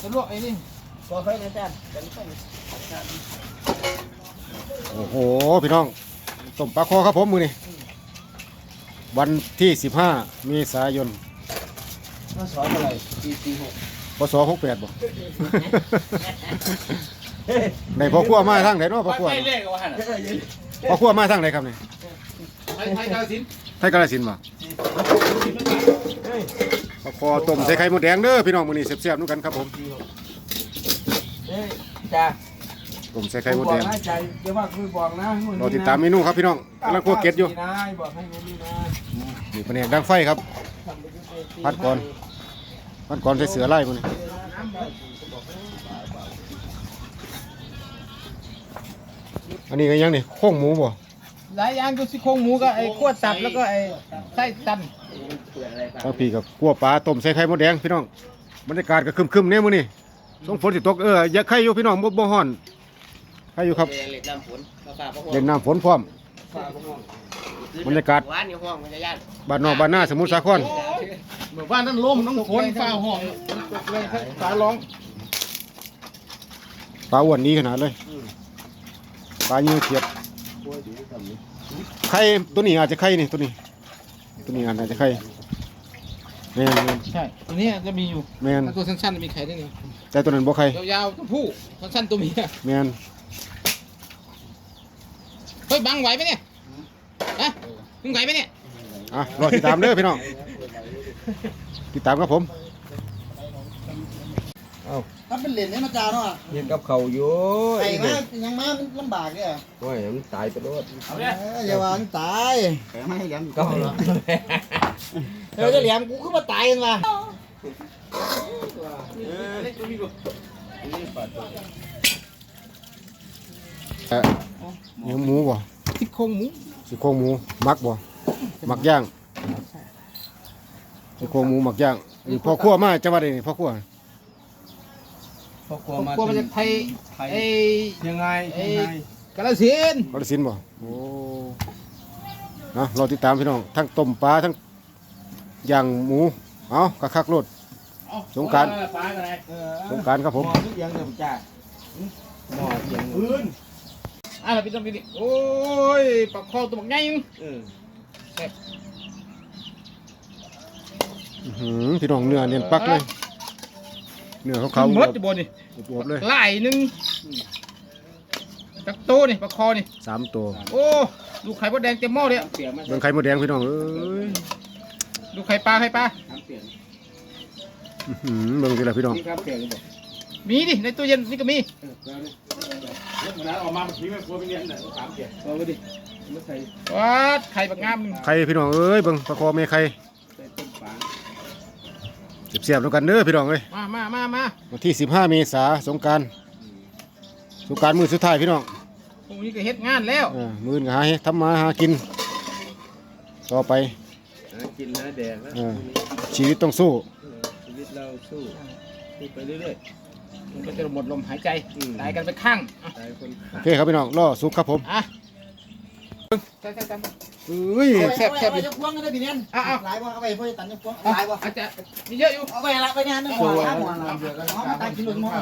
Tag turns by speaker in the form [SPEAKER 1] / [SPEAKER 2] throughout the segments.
[SPEAKER 1] จะลวกไอ้นี่
[SPEAKER 2] ก่อไฟนะจ๊ะกันไฟ
[SPEAKER 3] โอ้โห พี่น้องต้มปลาคอครับผมมือนี่วันที่ 15 เมษายน
[SPEAKER 2] มาสอนอะไรปีสี่หก
[SPEAKER 3] พศ68บ่ในพ่อครัวมาทางไหนเนาะพ่อครัว
[SPEAKER 1] ไปเลขว่าหั่นน่ะ
[SPEAKER 3] พ่อครัวมาทางไหนครับนี่
[SPEAKER 1] ไทยไทยกาฬสินธุ์
[SPEAKER 3] ไทยกาฬสินธุ์บ่ พ่อคอต้มใส่ไข่มดแดงเด้อพี่น้องมื้อนี้แซ่บๆนู่กันครับผม
[SPEAKER 2] เอ้ยจ้า
[SPEAKER 3] ต้มใส่ไข่มดแดง
[SPEAKER 2] นะใจจะว่าคือบอกนะ
[SPEAKER 3] รอติดตามเมนูครับพี่น้องกำลังคั่วเก็ดอยู่
[SPEAKER 2] นะบอกให้นี่นะ
[SPEAKER 3] นี่แผนกดังไฟครับ พัดก่อนมันก่อนใส่เสือไล่มื้อนี้อันนี้ก็ยังนี่โค้งหมูบ่
[SPEAKER 1] หลายอย่างก็ซี่โครงหมูก็ไอ้ขั้วตับแล้วก็ไอ้ไส้ตัน
[SPEAKER 3] ทางพี่กับกัวปลาต้มใส่ไข่มดแดงพี่น้องบรรยากาศก็ครึมๆเนี่ยมื้อนี้สงฝนสิตกเอออย่าไข่อยู่พี่น้องบ่บ่ฮ้อนไข่อยู่ครับ
[SPEAKER 2] เล่นน้ำฝนมาฝากพ่อ
[SPEAKER 3] เล่นน้ำฝนพร้อมบรรยากาศ
[SPEAKER 2] หวานอยู่ห้องมันจะย่าน
[SPEAKER 3] บ้านนอกบ้านนาสมุทรสาคร
[SPEAKER 1] เมื่อวานนั้นลมน้องฝนฟ้าห้องตกเลยฟ้าร้อง
[SPEAKER 3] ปลาอ้วนนี้ขนาดเลยปลาเงี้ยวเขียดไข่ตัวนี้อาจจะไข่นี่ตัวนี้ ตัวนี้อาจจะไข่ แม่นแม่น
[SPEAKER 1] ใช่ตัวนี้จะมีอยู่
[SPEAKER 3] แม่น
[SPEAKER 1] ถ้าตัวสั้นๆมีไข่ได้นี่
[SPEAKER 3] แต่ตัวนั้นบ่ไข่
[SPEAKER 1] ยาวๆตัวผู้สั้นๆตัวเมีย
[SPEAKER 3] แม่น
[SPEAKER 1] เฮ้ยบังไหวไหมเนี่ยฮะมึงไหวไหมเนี่ย
[SPEAKER 3] อะรอติดตามเด้อพี่น้องติดตามครับผม
[SPEAKER 4] ถ้าเป็นเหรียญเนี่ยมาจาเนาะ
[SPEAKER 2] เห็นกับเขาอยู่
[SPEAKER 4] ไอ้มายังมามันลำบากเนี่ย
[SPEAKER 2] โอ้ยมันตายไปรถ
[SPEAKER 4] เอออย่าว่ามันตายแกไม่ให้เหรียญ
[SPEAKER 2] ก็
[SPEAKER 4] เออจะเหรียญกูขึ้นมาตายกันมา
[SPEAKER 3] เอ่อเนื้อหมูบ่
[SPEAKER 1] ซี่โครงหมู
[SPEAKER 3] ซี่โครงหมูมักบ่มักย่างซี่โครงหมูมักย่างนี่พ่อครัวมาจังหวัดใดนี่พ่อครัว
[SPEAKER 2] พอกลัว
[SPEAKER 1] ครอบ
[SPEAKER 2] มา
[SPEAKER 1] ครัวมาจากไทยไอ้
[SPEAKER 2] ยังไง
[SPEAKER 1] ไอ้กาฬสินธุ์
[SPEAKER 3] กาฬสินธุ์บ่โอ้นะรอติดตามพี่น้องทั้งต้มปลาทั้ง ย่างหมูเอาคักๆโลดสงกรานต์
[SPEAKER 1] ปลาอะไร
[SPEAKER 3] สงกรารครับผม
[SPEAKER 2] หมอทุกอย่างเดี๋ยวจ้าหมอทุกอย่าง
[SPEAKER 1] พื้นอะเราไปต้องกินดิโอ้ยปลาคอตัวบักใหญ่
[SPEAKER 2] เออ
[SPEAKER 3] อื้อหือพี่น้องเนื้อเนียนปักเลยเนื้อเขา
[SPEAKER 1] เขา
[SPEAKER 3] เขา
[SPEAKER 1] หมดจะบนนี่
[SPEAKER 3] อวบๆเลย
[SPEAKER 1] ไหลายหนึงตักโตนี่ปลาคอนี่
[SPEAKER 3] สามตัว
[SPEAKER 1] โอ้ดูไข่มดแดงเต็มหม้อเลยอะ
[SPEAKER 2] เปลี่ยนมา
[SPEAKER 3] เบิ่งไข่มดแดงพี่น้องเอ้ย
[SPEAKER 1] ดูไข่ปลาไข่ปลา
[SPEAKER 2] ทำเปลี่ยน
[SPEAKER 3] อื้อหือเบิ่งทีละพี่น้อง
[SPEAKER 2] นี่ครับเปลี่ยนหรือเปล่า
[SPEAKER 1] มีดิในตู้เย็นนี่ก็มี
[SPEAKER 2] เออแล้วนี่แล้วออกมาพี่ไม่กลัวไปเรียนไหนถามเปลี่ยนเอาไปดิไม่ใส่
[SPEAKER 1] ว้าดไข่บักงามหนึ่ง
[SPEAKER 3] ไข่พี่น้องเอ้ยเบิ่งปลาคอแม่ไข่
[SPEAKER 2] ใส่ต้นฝาง
[SPEAKER 3] เสียบๆแล้วกันเด้อพี่น้องเอ้ย
[SPEAKER 1] มามามามา
[SPEAKER 3] วันที่ 15 เมษายนสงกรารสงกรารมื้อสุดท้ายพี่น้อง
[SPEAKER 1] พรุ่งนี้ก็เฮ็ดงานแล้ว
[SPEAKER 3] เออมื้ออื่นก็หาเฮ็ดทำมาหากิน ต่อไป
[SPEAKER 2] หากินหาแดงแล้ว
[SPEAKER 3] เออชีวิตต้องสู้
[SPEAKER 2] ชีวิตเราสู้สู้ไปเรื่อย
[SPEAKER 1] มันก็จะหมดลมหายใจ
[SPEAKER 2] อืม
[SPEAKER 1] ตายกันไปข้างอะ
[SPEAKER 2] ๆตายคน
[SPEAKER 3] โอเคครับพี่น้องรอสุกครับผม
[SPEAKER 1] อะใช่ใช่ใช่
[SPEAKER 3] เอ้ย
[SPEAKER 1] แซ่บแซ่บ
[SPEAKER 4] เอาไปจะพวงกันได้พี่เนี่ย
[SPEAKER 1] อะอะ
[SPEAKER 4] หลายว่าเอาไปพ่อจะตันจะพวง
[SPEAKER 1] อะ
[SPEAKER 4] หลายว่า
[SPEAKER 1] อาจจะมีเยอะอยู่
[SPEAKER 4] เอาไปละไปงานนึงหัวข้ามหัวละเอามาตักกินหลุดมั้ง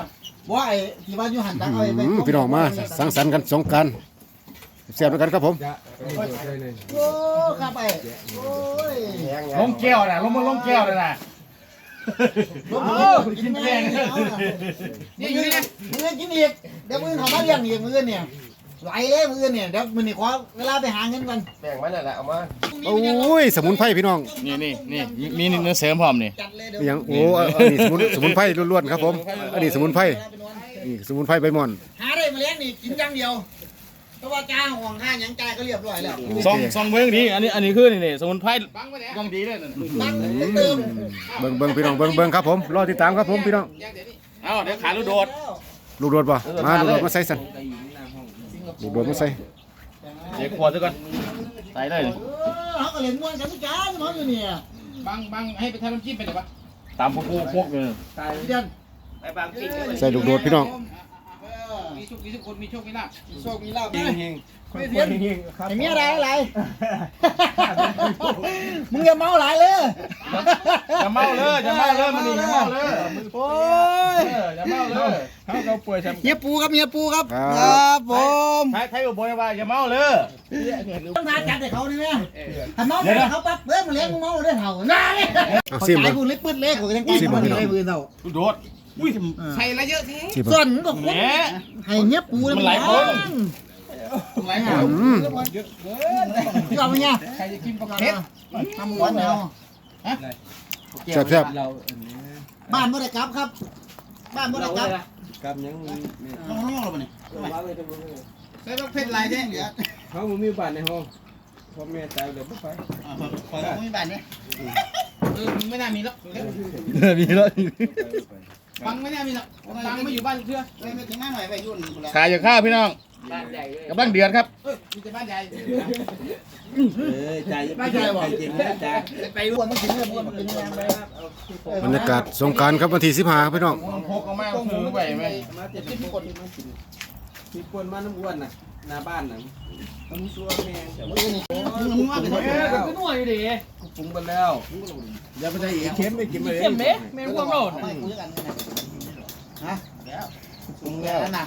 [SPEAKER 4] ว่าไอ้ที่ว่าอยู่หันตักเอาไป
[SPEAKER 3] อืมพี่น้องมาสังสรรค์กันสงกรารเสียบด้วยกันครับผม
[SPEAKER 4] โอ้ข้าไปโอ้ย
[SPEAKER 1] ลงแก้วนะลงมาลงแก้วเลยนะ
[SPEAKER 4] ลงมือกินแกง
[SPEAKER 1] นี่อยู่นี่นะ
[SPEAKER 4] มือกินอีกเดี๋ยวมือเขามาเลี้ยงอีกมือเนี่ยไหลเลยมือเนี่ยเดี๋ยวมือนี่ขอเวลาไปหาเงินกัน
[SPEAKER 2] แบ่งมันนั่นแหละเอามา
[SPEAKER 3] โอ้ยสมุนไพรพี่น้อง
[SPEAKER 1] นี่นี่นี่มีเนื้อเสริมพร้อมนี่
[SPEAKER 4] จัดเลย
[SPEAKER 3] อหย่างโอ้อันนี้สมุนสมุนไพรล้วนๆครับผมอันนี้สมุนไพรนี่สมุนไพรใบม่อน
[SPEAKER 4] หาได้มาเลี้ยงนี่กินอย่างเดียว เพราะว่าจ้าห่วงค่าหยังจ่ายก็เรียบร้อยแล้ว
[SPEAKER 5] ซองซองเบิ้งดีอันนี้อันนี้คือนี่นี่สมุนไพร
[SPEAKER 1] บังไปแล้ว
[SPEAKER 5] ยังดีเลยนั่น
[SPEAKER 4] ตั้งเติม
[SPEAKER 3] เบิ่งเบิ่งพี่น้องเบิ่งเบิ่งครับผมรอติดตามครับผมพี่น้อง
[SPEAKER 1] ยังเดี๋ยวนี้
[SPEAKER 5] เอ้าเดี๋ยวขาลูกโดด
[SPEAKER 3] ลูกโดดป่ะมาลูกโดดมาใส่สันลูกโดดมาใส่
[SPEAKER 5] เดี๋ยวขวดซะก่อนใส่เลย
[SPEAKER 4] เออเขาก็เล่นม้วนกันทุกการเขาอยู่เนี่ย
[SPEAKER 1] บังบังให้ไปทำน้ำจิ้มไปเดี๋ยวปะ
[SPEAKER 5] ตามพวกพวกพวกเลย
[SPEAKER 4] พี่เดือน
[SPEAKER 2] ไปบางปิดเลย
[SPEAKER 3] ใส่ลูกโดดพี่น้อง
[SPEAKER 1] มี โชคมีทุกคนมีโชคมีลาภ
[SPEAKER 4] โชคมีลาบ
[SPEAKER 2] เฮ
[SPEAKER 4] ไหม
[SPEAKER 2] งเฮง
[SPEAKER 4] ไม่เทียนไอ้เมียอะไรอะไรมึงอย่าเมาหลายเลย
[SPEAKER 5] จะเมาเลยจะเมาเลยมันนี่จะเมาเลย
[SPEAKER 4] โอ้ย
[SPEAKER 5] อย่าเมาเลยเขาเราป่วยแชมป์
[SPEAKER 4] เฮียปูครับเฮียปูครับ
[SPEAKER 3] ครับ
[SPEAKER 4] ครับผม
[SPEAKER 5] ใครใครอยู่บนว่าอย่าเมาเลย
[SPEAKER 4] ต้องทานจัดให้เขานี่แม่ถ้าเมาเนี่ยเขาปั๊บเฮ้ยมาเลี้ยงมึงเมาได้เท่าน่าเลย
[SPEAKER 3] เอาซิม
[SPEAKER 4] ไอ้
[SPEAKER 3] ก่อน
[SPEAKER 4] กูเล็กปื้ดเล็กกูยังกิน
[SPEAKER 3] ซิม
[SPEAKER 4] มัน
[SPEAKER 3] พี่น้อง
[SPEAKER 4] เลยมือเท่า
[SPEAKER 5] ลูกโดด
[SPEAKER 1] ใส่ละเยอะแท้
[SPEAKER 3] ซิมก่
[SPEAKER 4] ส่
[SPEAKER 3] อ
[SPEAKER 4] วนนก็คน
[SPEAKER 5] แหม
[SPEAKER 4] ให้เฮียปูเลย
[SPEAKER 5] มันหลายคน
[SPEAKER 1] หลายคน
[SPEAKER 3] อืม
[SPEAKER 4] ยอมไหมเนี่ย
[SPEAKER 1] ใครจะกินกับ
[SPEAKER 4] เฮ็
[SPEAKER 1] เฮ็
[SPEAKER 4] ด
[SPEAKER 1] ด
[SPEAKER 4] ทำหวานเอา
[SPEAKER 3] แซ่บแซ่บ
[SPEAKER 4] บ้านบ่ได้กลับครับ บ้านบ่ได้กลับ
[SPEAKER 2] กับยัง
[SPEAKER 4] ห้องห้องเราบ่เนี่ย
[SPEAKER 1] ใส่บักเผ็ดหลายแท้เดี๋ยว
[SPEAKER 2] เขาบ่มีบ้านในห้องพ่อแม่ตายเลยบ่ไป
[SPEAKER 4] ขอไม่บ้านเนี่ย
[SPEAKER 1] เออไม่น่ามีหรอก
[SPEAKER 5] มีแล้ว
[SPEAKER 1] ฟังไม่น่ามีหรอกฟังไม่อยู่บ้านเชื่อ
[SPEAKER 4] ไม่ไม่ถึงหน้าหน่อยไปยุ่นกูแล้ว
[SPEAKER 5] ขายอย่างข้าวพี่น้องกำลังเดือดครับ
[SPEAKER 1] เอ้ยมีแต่บ้านใหญ่
[SPEAKER 2] เออใจไม่ใจบ่จริงนะใจ
[SPEAKER 1] ไป
[SPEAKER 4] อ้วนมันกินเนื้ออ้วนมันกินเนื้อไป
[SPEAKER 3] บรรยากาศสงกรารครับวันที่15ครับพี่น้อง
[SPEAKER 5] มันพกออกมาถือไปไหม
[SPEAKER 2] มาเจ็ดสิบคนมากินมีคนมาน้ำอ้วนน่ะ หน้าบ้านน่ะมันซัวแม่งแต่ว่า
[SPEAKER 4] มึงว่าเป็น
[SPEAKER 5] เออก็หน่วยดิ
[SPEAKER 2] ปรุงไปแล้วอย่าไปใส่อีกเค็มไม่กินเลย
[SPEAKER 5] เข้มเม็ดแม่งพวกเรา
[SPEAKER 4] ไม่คุยกันฮะแล้วปรุงแล้วนะ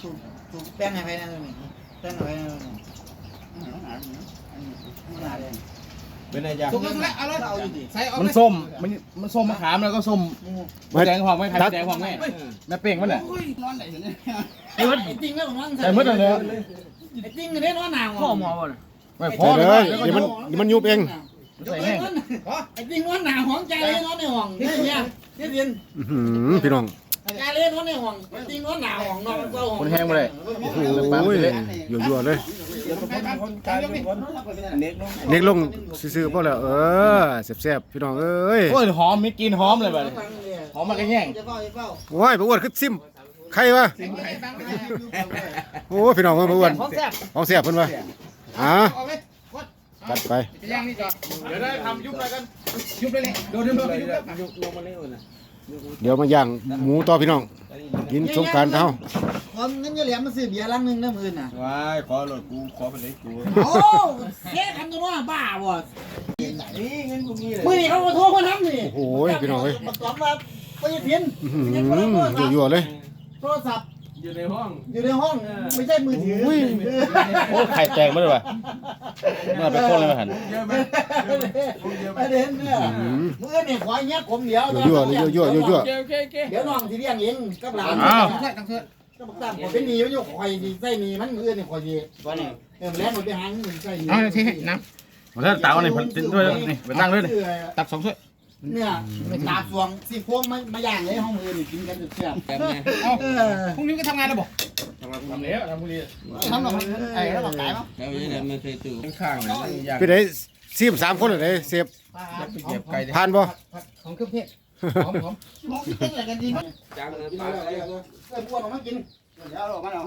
[SPEAKER 4] ถูกถูกแป้งให้ไปนั่นนี่แป้งให้ไปนั่นนี่มันอะไร
[SPEAKER 2] เป็นอะไรจ้ะ
[SPEAKER 1] สุกแล้วสุกแล้วเอาเลย
[SPEAKER 4] เอาอยู่ดิ
[SPEAKER 1] ใส่เอา
[SPEAKER 5] มัน
[SPEAKER 1] เลย
[SPEAKER 5] ส้มมันมันส้มมะขามแล้วก็ส้มแดงหอมไหมใครแดงหอมไหมแม่เป่งมันน่ะ
[SPEAKER 1] โอ้ยนอนไหนเนี่ย
[SPEAKER 4] ไอ้จริงแล้วของมัน
[SPEAKER 5] ใส่มืดเลย
[SPEAKER 4] ไอ้จริงเนี่ยน้อยหนาว
[SPEAKER 5] พ่อหมอบ่ไม่พ
[SPEAKER 3] ใส่
[SPEAKER 5] อ
[SPEAKER 3] เล
[SPEAKER 5] เลย
[SPEAKER 3] ยเดี๋ยวมันเดี๋ยวมันยุบเอง
[SPEAKER 5] ใส่แห้ง
[SPEAKER 4] ไอ้จริงน้อยหนาวของใจเลยน้อยในห้องเนี่ยเนี่ยเนี่ยเรียน
[SPEAKER 3] อื้อหือพี่น้อง
[SPEAKER 4] ใจเลยน้อยในห้องไอ้จริงน้อยหนาวห้องนอนเฝ้าห้อง
[SPEAKER 5] คนแห้งมาเลย
[SPEAKER 3] โอ้โหยั่วๆเลย
[SPEAKER 1] ไปบ้านคนกลางนี่
[SPEAKER 2] เน็กลง
[SPEAKER 3] เน็กลงซื่อๆพอแล้วเออแซ่บๆพี่น้องเอ้ย
[SPEAKER 5] โอ้ยหอมมีกลินหอมเลยแบบหอมมากระแย่ง
[SPEAKER 4] จะเฝ้าจะเฝ้า
[SPEAKER 3] โอ้ยบ่อ้วนคือซิมใครวะ
[SPEAKER 1] ใส่บังไม่ได้
[SPEAKER 3] โอ้ยพี่น้องเอ้ยบ่อ้วน
[SPEAKER 5] หอมแซ่บ
[SPEAKER 3] ของแซ่บเพิ่นว่าอ่า
[SPEAKER 1] เอาเลยวัด
[SPEAKER 3] จัดไป
[SPEAKER 1] จะย่างนี่ก่อน
[SPEAKER 5] เดี๋ยวได้ทำยุบอะไรกัน
[SPEAKER 1] ยุบเลยเลยโดนยุบเลยยุบเลย
[SPEAKER 2] ยกลงมาเร็วน่ะ
[SPEAKER 3] เดี๋ยวมาย่างหมูต่อพี่น้อง กินสงกรารเฮา
[SPEAKER 4] ความเงินจะเหลี่ยมมาซื้อเบียร์ลังนึงนะมือน่ะ
[SPEAKER 2] ว้ายขอรถกูขอไปเลยกู
[SPEAKER 4] โอ้แค่ทำตัวน้อยบ้าบ่
[SPEAKER 2] นี่เงินกูมีเลย
[SPEAKER 4] มือนี่เขาโทรมาทำนี่
[SPEAKER 3] โอ้โหพี่น้องเอ้ย
[SPEAKER 4] ประกอบมาไปยังเพี้ยน
[SPEAKER 3] อื้อหือยั่วๆเลย
[SPEAKER 4] โทรศัพท์
[SPEAKER 2] อยู่ในห้อง
[SPEAKER 4] อยู่ในห้องไม่ใช่มือถือ
[SPEAKER 5] โอ้ไข่แตกมาเลยว่ะน่าไปโค่นเลยมาหัน
[SPEAKER 2] เยอะไหม
[SPEAKER 4] ประเด็นเนี่ยมือนี่ขอเงี้ยผมเดียว
[SPEAKER 3] ยั่วๆเลยยั่วๆยั่ว
[SPEAKER 2] โอเคโอเคโอเค
[SPEAKER 4] เดี๋ยวน้องที่เลี้ยงเองกับหลาน
[SPEAKER 1] ใส่ตังเถอะ
[SPEAKER 4] ก็บอกตั้งผมเป็นหนีมันอยู่คอยดีใส่หนีมันมือนี่คอยดีเออแล้วมันไปหางมันใส่หนี
[SPEAKER 1] เอาเลยที่ให้น้
[SPEAKER 5] มาเถอะเต๋านี่ด้วยนี่ไปตั้งด้วยนี่ำ
[SPEAKER 1] ตักสองถ้วย
[SPEAKER 4] เนี่ยตาฟวงสี่พวงมามาย่างเลยห้องมือนี่กินกันเสียบ
[SPEAKER 2] แบบนี้
[SPEAKER 1] เอา
[SPEAKER 4] เออ
[SPEAKER 1] พรุ่งนี้ก็ทำงานแล้วบอก
[SPEAKER 5] ทำแล้วทำพรุ่งนี้
[SPEAKER 4] ทำหรอไอ้แล้วบอกขายมั้ง
[SPEAKER 2] แล้วยังไงมันเคยตื่นข้างๆนะอยาก
[SPEAKER 3] ๆพี่ได้ซิมสามคนเลยเสียบ
[SPEAKER 2] ไปเก็บไก่
[SPEAKER 3] ผ่านบ่
[SPEAKER 1] ของเครื่องเทศหอมหอม
[SPEAKER 4] มองเต้นอะไรกันดีมั้ง
[SPEAKER 2] จังเลย
[SPEAKER 4] กิน
[SPEAKER 2] ปา
[SPEAKER 4] แล้ว
[SPEAKER 2] กเลย
[SPEAKER 4] เออพวกออกมากินเดี๋ยวออกมาเอา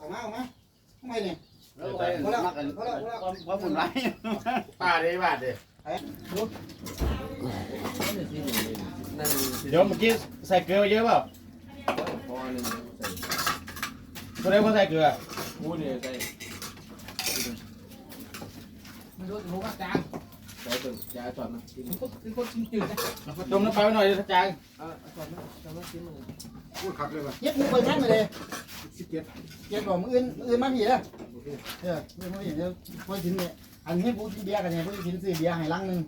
[SPEAKER 4] ออกมาออกมาทำไมเนี่ยพอแล้วพอแล้วพอแล้วพอหมุนไร
[SPEAKER 5] ป้าดิบ้าดิ
[SPEAKER 2] นั่ง
[SPEAKER 5] เดี๋ยวเมื่อกี้ใส่เกลือเยอะเปล่า
[SPEAKER 2] พอหนึ่ง
[SPEAKER 5] ตัวเล็กคนใส่เกลือ
[SPEAKER 2] กูเนี่ยใส่
[SPEAKER 1] มันรู้รู้ว่าจาง
[SPEAKER 2] ใส่ตัวยาสอนนะกิน
[SPEAKER 1] เป็นคนจืดนะ
[SPEAKER 5] ต้มน้ำปลาไว้หน่อยจาง
[SPEAKER 2] อะสอนนะสอนนะกินมั้ง
[SPEAKER 4] เย็บมือไปทั้งเลยสิบเจ็ดเจ็ดบอกมืออื่นมืออื่นมาผีเลยเออมือมาผีเดี๋ยวพอกินเนี่ยอันนี้ผู้กินเบียร์กันเนี่ยผู้กินซื้อเบียร์ให้ลังนึง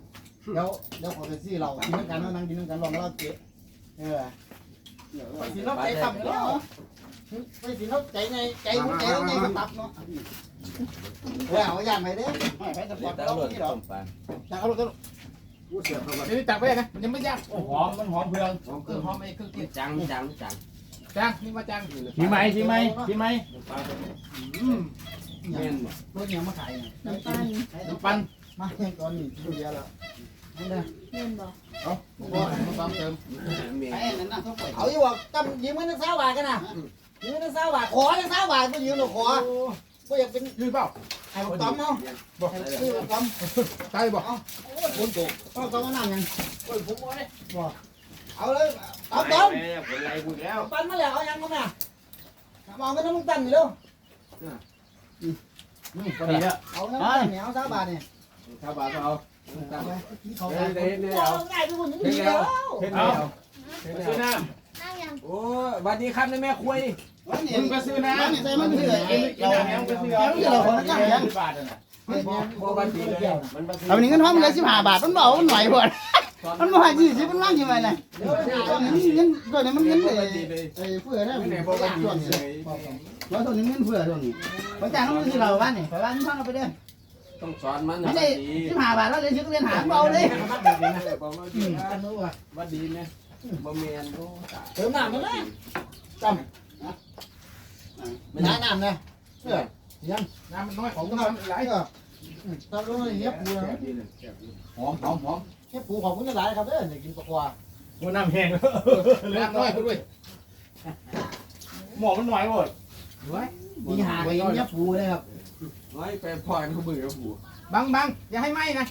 [SPEAKER 4] เดี๋ยวเดี๋ยวขอไปซื้อเรากินน้ำกันนั่งกินน้ำกันลองเราเจ๊เออไปสิเราใจต่ำเนาะไปสิเราใจในใจหัวใจเราในก็ตับเนาะเออเอาอย่างไปเด้ไม่ไปสปอร์ต
[SPEAKER 2] ตา
[SPEAKER 4] เราที่เรา
[SPEAKER 2] ต้มปลา
[SPEAKER 1] ตักเอาลูกเอาลูกเดี๋ยวตักไปนะยังไม่ยาก
[SPEAKER 5] โอ้หอมมันหอมเพือง
[SPEAKER 1] เออหอมไอ้เครื่องเทศ
[SPEAKER 2] จังจังจัง
[SPEAKER 1] จางนี่ว่าจาง
[SPEAKER 5] ชิมไหมชิมไหมชิมไหม
[SPEAKER 2] แม่นบ่
[SPEAKER 4] รถยังมาขาย
[SPEAKER 6] น้ำตาล
[SPEAKER 5] น้ำปั้น
[SPEAKER 4] มาเองตอนนี้ดูเยอะแล้ว
[SPEAKER 6] เล่นบอก
[SPEAKER 1] บ่มาซ้ำเติม
[SPEAKER 2] เมีย
[SPEAKER 4] เอาอยู่บอกจำยืมเงินทั้งสาวบาทกันนะยืมเงินทั้งสาวบาทขอทั้งสาวบาทไม่ยืมหรอกขอก็อยากเป็น
[SPEAKER 1] ยืดเปล่า
[SPEAKER 4] ไอ้บอกต้อมเอาบอกซื้อบอกต้อม
[SPEAKER 1] ตายบอก
[SPEAKER 4] เอาโอ้ยคนโตต้องต้อมมานั่งยังโอ้ยผมบอกเลยบอกเอาเลยต้อมต้อม
[SPEAKER 2] ผลไรกูแล้ว
[SPEAKER 4] ปั้นมาแล้วเอายังก็มาเอาเงินน้ำมึงตั้งอยู่แล้วนี่
[SPEAKER 5] พอดีแล้ว
[SPEAKER 4] เอาน้ำตั้งเนี่ยเอาสาวบาทเนี่ย
[SPEAKER 2] ชาวบ้านเอา
[SPEAKER 4] ตั้งไว้เด้
[SPEAKER 2] เอ้
[SPEAKER 4] ง่ายทุกคนนี่ดีแล้ว
[SPEAKER 2] เฮ็ดแล้วเฮ็ด
[SPEAKER 5] ซื้อ
[SPEAKER 2] แล้ว
[SPEAKER 5] น้
[SPEAKER 6] นั่งยัง
[SPEAKER 2] โอ้สวัสดีครับแม่คุย
[SPEAKER 1] มึงก็ซื้อนะ
[SPEAKER 4] มันใส่มันเถื่อนเอง
[SPEAKER 1] เรา
[SPEAKER 4] เรา
[SPEAKER 1] เนี่ยมึงก็ซื้อ
[SPEAKER 4] เราเถื่อนเราคนละกันยัง
[SPEAKER 1] บาทน่ะ
[SPEAKER 2] บ่วันดีเลยมันบ่
[SPEAKER 7] เอาวันนี้เงินทอนมันเลยสิบห้าบาทมันเบามันไหวหมดมันมายี่สิบมันว่างยังไงน่ะตัวนี้เงินตัวนี้มันเงิน
[SPEAKER 2] บ่
[SPEAKER 7] เอ้
[SPEAKER 2] วันเลย
[SPEAKER 7] ไอ้เพื่อได้
[SPEAKER 2] ไม่ได้บ่วันดีเลย
[SPEAKER 7] แล้วตัวนี้เงินเพื่อตัวนี้บางจางเขาไม่ซื้อเราบ้านนี่ไปบ้านนี้ท่านเอาไปเด้อ
[SPEAKER 2] ต้องสอนมัน
[SPEAKER 7] ไม่
[SPEAKER 2] นะ
[SPEAKER 7] ได้สิบห้าบาทแล้วเลยซื้อเรียนหาเบาเลย
[SPEAKER 2] บ่มาดีนะว่าดีไหมบ่แม่นโอ้
[SPEAKER 4] เติมน้ำมาเลยจำน้ำน้ำนะเพื่อยัง
[SPEAKER 1] น้ำมันน้อย
[SPEAKER 4] ของน้ำไหลก็ตอนนี้เฮียปูนะ
[SPEAKER 1] หอมหอมหอม
[SPEAKER 4] เฮียปูของคุณจะหลายครับเด้อจะกินปลาควา
[SPEAKER 1] หัวน้ำแห้งน้ำน้อยพูดด้วยหมอมันน้อยหมด
[SPEAKER 4] มีหาไปเฮียปูเลยครับ
[SPEAKER 2] น้อยไปพอยเขามือกับผู้
[SPEAKER 1] บังบังอย่าให้ไหมนะ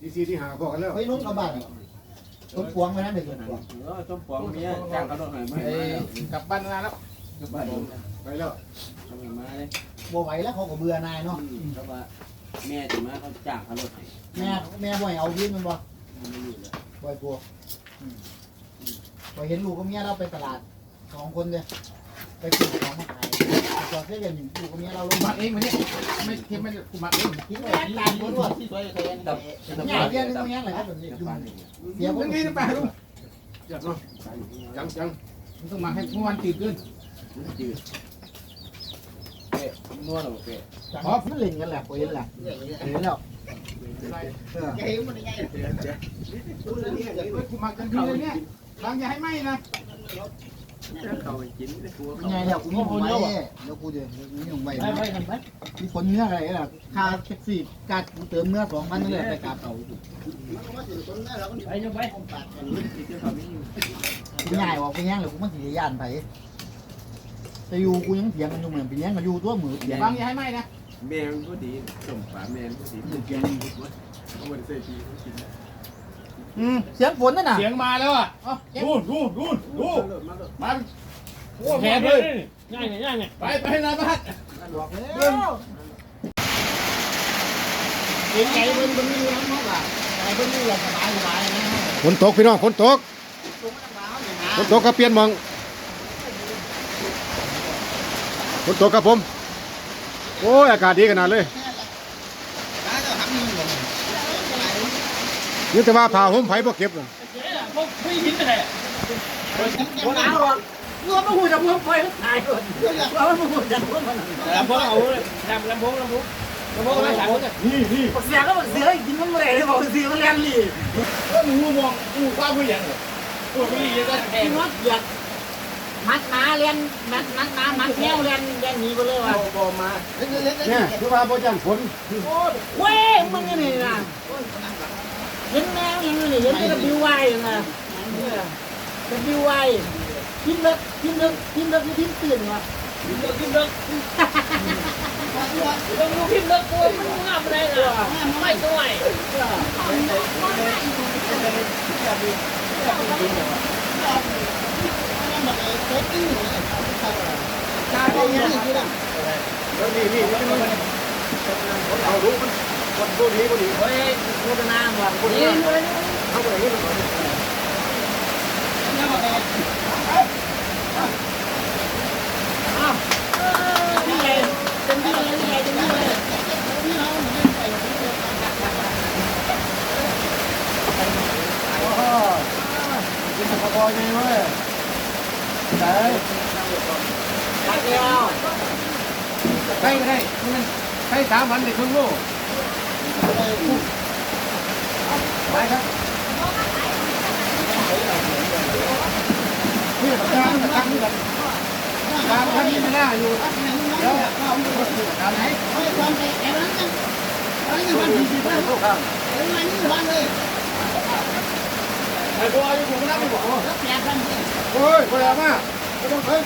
[SPEAKER 3] ที่สี่ที่หาพอกันแล้ว
[SPEAKER 4] ไปนุ่งกับบ้านต้นพวงไปนั่นเด็กต้นพวง
[SPEAKER 2] เออต้มปองเมียจ้างเขาหน่อยมั้ย
[SPEAKER 1] เอ้กลับบ้านนานแล้ว
[SPEAKER 2] กับบ้าน
[SPEAKER 3] ไปแล้ว
[SPEAKER 2] ทำมาเลย
[SPEAKER 4] บัวไหวแล้วเขาก็เบื่อนายเนาะ
[SPEAKER 2] เขาว่าแม่จะมาเขาจ้างเขารถให้
[SPEAKER 4] แม่แม่บ่อยเอาวินมันบ่
[SPEAKER 2] มันไม่อยู่เลย
[SPEAKER 4] บ่อยตัวบ่เห็นลูกกับเมียเราไปตลาดสองคนเลยไปกินของมาขาย จอดเพื่อนลูกกับเมียเราลง
[SPEAKER 1] มั
[SPEAKER 4] มาก
[SPEAKER 1] เองมาเนี่ยไม่เค็มไม่กูมักเอง
[SPEAKER 4] ทิ้งไว้ที่ร้านรถรถที่
[SPEAKER 2] ช่วยเขาเองดับ
[SPEAKER 4] เนี่ยเบี้ยนี่ตรงนี้อะไรครับแบบนี้
[SPEAKER 2] บ้านนี่
[SPEAKER 4] เสีย
[SPEAKER 1] มึ
[SPEAKER 4] คน
[SPEAKER 1] งนี่ไปลุง
[SPEAKER 3] จัดเนาะจังจัง
[SPEAKER 1] มึงต้องมาให้เมื่อวันจืดขึ้น
[SPEAKER 2] มันจืดเป๊ะนวดหรอเป๊ะ
[SPEAKER 4] อ๋อมันเล่นกันแหละบ่เห็นแหละเห็นแล้วเออ
[SPEAKER 7] เฮ้ยมันยังไง
[SPEAKER 1] กูหมักกันทีเลยเนี่ยบางอย่าให้ไหมนะ
[SPEAKER 2] เขากินได้ตัว
[SPEAKER 4] เป็นไงแล้วกูมีคนเดี๋ยวอะเดี๋ยวกูจะมีของ
[SPEAKER 7] ไปไปไป
[SPEAKER 4] มีคนเนื้ออะไรล่ะค่าแท็กซี่กัดกูเติมเนื้อสองพันนั่นแหละไปกาบเขา
[SPEAKER 7] ไปยังไป
[SPEAKER 4] กูง่ายว่ากูแย่งเลยกูมันสิย่านไผแต่อยู่กูยังเถียงกันอยู่เหมือนเป็นแย่งกันอยู่ตัวมือเถียง
[SPEAKER 1] บางอย่าให้ไหมนะ
[SPEAKER 2] แมนก็ดีส่งฝาแม่ก็ดีมันเกี่ยงเอาไว้ใส่ปีกิน
[SPEAKER 4] อืมเสียงฝนนั่นน่ะ
[SPEAKER 1] เสียงมาแล้วอะดูดูดูดู
[SPEAKER 2] มาเลย
[SPEAKER 1] มาแผลเลย
[SPEAKER 7] ง่ายง่ายง่าย
[SPEAKER 1] ไปไปนะบ้าน
[SPEAKER 4] บอกแล้วเห็นไก่เพิ่นเพิ่นมีอยู่น้ำมันล่ะไก่เพิ่นมีอยู่สบายสบายนะ
[SPEAKER 3] ฝนตกพี่น้องฝนตกฝนตกก็เปลี่ยนหมองฝนตกครับผม โอ้ยอากาศดีขนาดเลย นี่แต่ว่าผ่าห่มไผ่บ่เก็บน่ะ
[SPEAKER 7] พวกผู้หญิงไปไหนคนเอาอะรวมมาหูจับพวกไฟตายคนเราไม่หูจับพวกมันลำโพงเอาลำลำโพงลำโพงลำโพงอะไรสามคนนี่นี่เสียก็เสียกินมันไม่ได้บอกเสียมันแรงลี
[SPEAKER 1] ก็มึงมองกูว่าผู้หญิงเหรอกูไม่ดีก็แทง
[SPEAKER 7] มัดอยากมัดมาเรียนมัดมัดมามัดแนวเรียนเรียนหนีไปเลยว่ะ
[SPEAKER 2] พอมา
[SPEAKER 3] เนี่ยคือว่าบ่จังฝน
[SPEAKER 7] เว้ยมึงนี่นะ เห็นแมวยังไงเห็นแต่บิวไวนะเป็นบิวไวพิมพ์เลิกพิมพ์เลิกพิมพ์เลิกพิมพ์ตื่นว่ะพิมพ์เลิกพิมพ์เลิกต้องดูพิมพ์เลิกกูมันงามอะไรเหรอไม่ด้วย
[SPEAKER 4] ชาเขาอย่างนี้คือละ
[SPEAKER 3] แล้วนี่นี่นี่มัน ฝนเอาดูมันฝนตัวนี้บ่ดี
[SPEAKER 7] เฮ้ยโฆษณาว่ะคนนี้
[SPEAKER 3] เอาไปอย่างนี้มัน
[SPEAKER 7] นี่ไงเป็นที่เลยนี่ไงเป็นที่เลย
[SPEAKER 4] กินปลาคอยังไงเว้ยไหน
[SPEAKER 7] ตัดแล้ว
[SPEAKER 1] ใช่ใช่มันใช่สามวันในครึ่งโล กไปครับนี่ปากกาปากกานี่กันปากกาที่ไม่น่าอยู่แล้วตามไหน
[SPEAKER 7] ไม่ความใจแอบนั้นกันอันนี้วันที่สิบห้าอันนี้วันเลย
[SPEAKER 1] ไอ้บัวอยู่ผมนั่งอยู่บ่
[SPEAKER 7] แล้วแปดพันเโอ้
[SPEAKER 3] ยบ่ได้มาบ่ต้องเพิ่น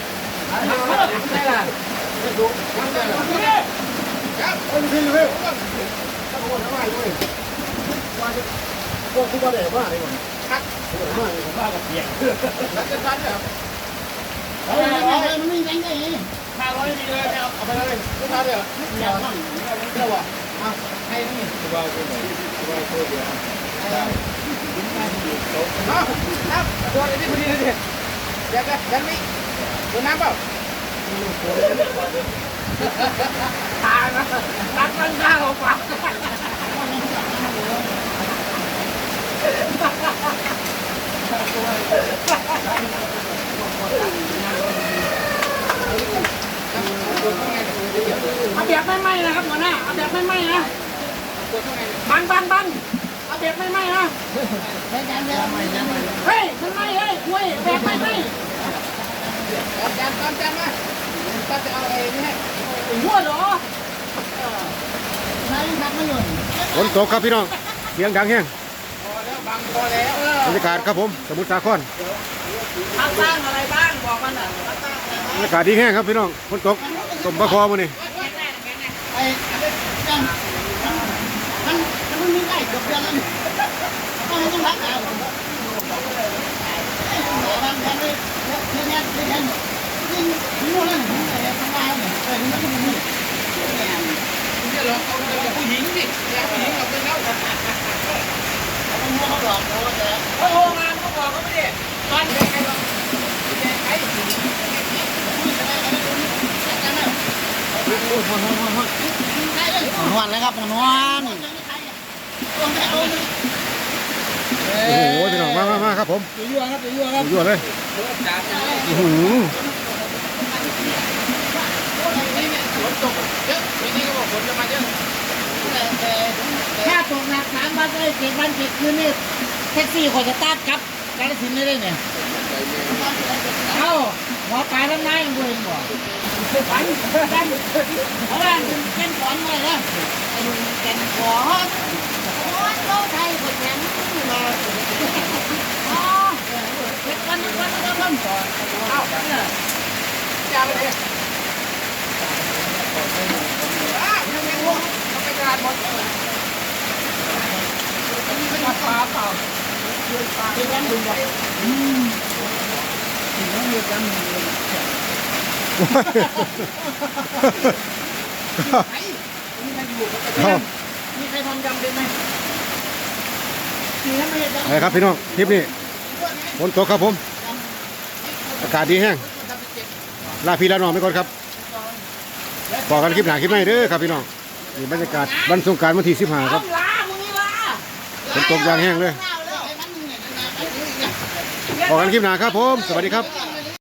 [SPEAKER 1] ใช่ล่ะ
[SPEAKER 3] ครับเพิ่นขึ้นเลย ถ้าบ่ทำไมด้วยว่าจะพวกที่บ่ได้มาได้บ่คักบ่ได้มาเลย
[SPEAKER 1] บ้ากับเสียงแล้วจะทันเนี่ย
[SPEAKER 7] ฮ้ยมันไม่แรงได้ไง
[SPEAKER 1] ห้าร้อยดีเลยเอาเอาไปเลยไม่ทันเนี่ย
[SPEAKER 7] อย่ามั่ง
[SPEAKER 1] เจ้าอะให้นี่สบายตัวไหนสบายตัวเดียวเอาครับตัวนี้พอดีเลยดิดี๋ยวเดี๋ยวนี่ดูน้ำเปล่าตานะตักมันข้าวปาก เอาแบบไม่ไหม้นะครับหัวหน้าเอาแบบไม่ไหม้นะบังบังบังเอาแบบไม่ไหม้นะ เฮ้ยมันไม่เฮ้ยคุยแบบไม่ไม่จานจานจานมาป้าจะเอาไอ้นี่ให้หัวเหรอ
[SPEAKER 3] ฝนตกครับพี่น้องเสียงดังแห้ง
[SPEAKER 1] พอแล้วบังพอแล้ว
[SPEAKER 3] บรรยากาศครับผม สมุทรสาคร
[SPEAKER 1] ภาคตั้งอะไรบ้างบอกมันอะภาคตั้ง
[SPEAKER 3] บรรยากาศดีแห้งครับพี่น้องฝนตกต้มปลาคอมื้อนี้
[SPEAKER 4] ไอ้ยังมันมันมีได้จบเดือนแล้วต้องต้องรักษาบางแผนเลยเรื่องนี้เรื่องนี้ยิ่งนู่นนั่นนี่ทำงานเนี่ยเออนี่มันก็มี
[SPEAKER 1] จะลองเอาผู้หญิงดิแล้วผู้หญิงเอาไปแล้ว
[SPEAKER 4] มันมั่ว เขาหลอกเราแต่
[SPEAKER 1] โอ้โหงานเขาบอกเขาไม่ได้ตอนเด็กไอ้เราเด็กไอ้
[SPEAKER 4] นวลนะครับนวล
[SPEAKER 3] โอ้โหพี่น้องมามามาครับผม
[SPEAKER 5] ยั่วครับยั่วครับ
[SPEAKER 3] ยั่วเลยอื้อหือ
[SPEAKER 1] ฝนตกเยอะปีนี้ก็บอกฝนจะมาเยอะ
[SPEAKER 4] ถ้าตกหนักสามวันได้เจ็ดวันเจ็ดคืนนี่แท็กซี่ขอจะตัดครับกาลสินได้เลยเนี่ยเอ้าหมอปลาทำนายยังบ่เห็นบ่ฝันฝันเพราะว่าเป็นขอนไว้นะไอ้แก่นขอนโอ้ยโลกไทยกดแข็งมาอ๋อเจ็ดวันวันวันวัน
[SPEAKER 1] เอ้าจะไปไหนอ้าวยังไม่รู้เขาไป งานหมดอันนี้เป็นปลาเปล่า
[SPEAKER 4] เจ็ดวันถึงบ่
[SPEAKER 3] ครับ
[SPEAKER 4] มีใครทำยำเป็นไหมมีทำไมยำ
[SPEAKER 3] ไปครับพี่น้องคลิปนี้ฝนตกครับผม อากาศดีแห้งลาพี่ลาน้องไปก่อนครับบอกกันคลิปหนาคลิปใหม่เด้อครับพี่น้อง นี่บรรยากาศวันสงกรารวันที่15ครับ
[SPEAKER 4] ลามึงนี่ลา
[SPEAKER 3] ฝนตกยางแห้งเลย
[SPEAKER 4] ลาแล้วไอ้มันมึงเนี่ยนะ
[SPEAKER 3] บอกกันคลิปหน้าครับผม สวัสดีครับ